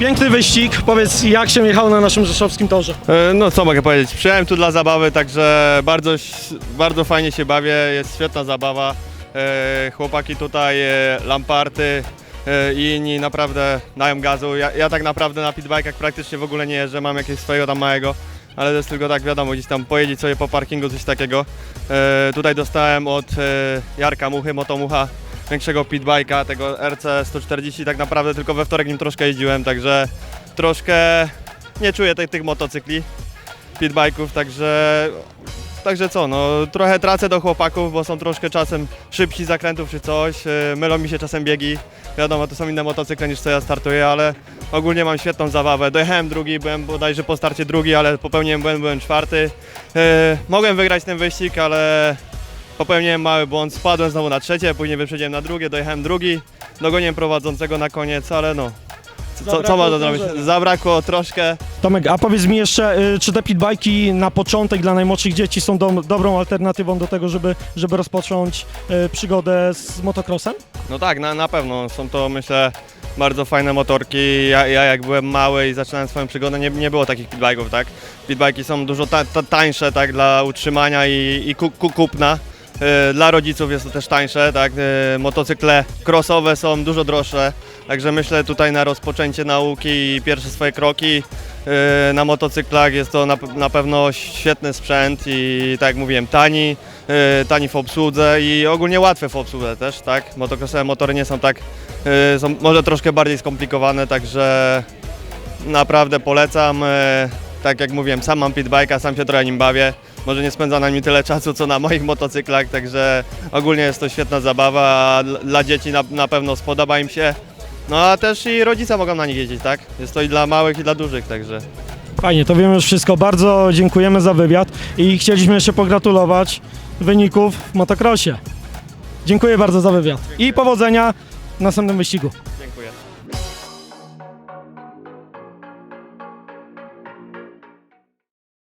Piękny wyścig. Powiedz, jak się jechało na naszym rzeszowskim torze? E, No co mogę powiedzieć, przyjechałem tu dla zabawy, także bardzo, bardzo fajnie się bawię, jest świetna zabawa. E, Chłopaki tutaj, e, Lamparty i inni naprawdę dają gazu. Ja, ja tak naprawdę na pitbike'ach praktycznie w ogóle nie jeżdżę, mam jakiegoś swojego tam małego, ale to jest tylko tak wiadomo, gdzieś tam pojeździć sobie po parkingu, coś takiego. Tutaj dostałem od Jarka Muchy, Motomucha, większego pitbike'a, tego RC140, tak naprawdę tylko we wtorek nim troszkę jeździłem, także troszkę nie czuję tych, tych motocykli, pitbike'ów, także, także co, no trochę tracę do chłopaków, bo są troszkę czasem szybsi zakrętów czy coś, yy, mylą mi się czasem biegi, wiadomo, to są inne motocykle niż co ja startuję, ale ogólnie mam świetną zabawę, dojechałem drugi, byłem bodajże po starcie drugi, ale popełniłem błęd, byłem czwarty, yy, mogłem wygrać ten wyścig, ale popełniłem mały błąd, spadłem znowu na trzecie, później wyprzedziłem na drugie, dojechałem drugi, dogoniłem prowadzącego na koniec, ale no, co, co można zrobić? Zabrakło troszkę, Tomek, a powiedz mi jeszcze, y, czy te pitbajki na początek dla najmłodszych dzieci są do, dobrą alternatywą do tego, żeby, żeby rozpocząć y, przygodę z motocrossem? No tak, na, na pewno. Są to myślę bardzo fajne motorki. Ja, ja jak byłem mały i zaczynałem swoją przygodę, nie, nie było takich pitbike'ów, tak? Pitbike'i są dużo ta, ta, tańsze, tak, dla utrzymania i, i ku, ku, kupna. E, Dla rodziców jest to też tańsze, tak? E, Motocykle crossowe są dużo droższe, także myślę tutaj na rozpoczęcie nauki i pierwsze swoje kroki e, na motocyklach jest to na, na pewno świetny sprzęt i tak jak mówiłem, tani, tani w obsłudze i ogólnie łatwy w obsłudze też, tak? Motocrossowe motory nie są tak, są może troszkę bardziej skomplikowane, także naprawdę polecam. Tak jak mówiłem, sam mam pitbike'a, sam się trochę nim bawię. Może nie spędza na nim tyle czasu, co na moich motocyklach, także ogólnie jest to świetna zabawa, dla dzieci na, na pewno spodoba im się. No a też i rodzice mogą na nich jeździć, tak? Jest to i dla małych, i dla dużych, także. Fajnie, to wiemy już wszystko. Bardzo dziękujemy za wywiad i chcieliśmy jeszcze pogratulować wyników w motocrossie. Dziękuję bardzo za wywiad i powodzenia w następnym wyścigu.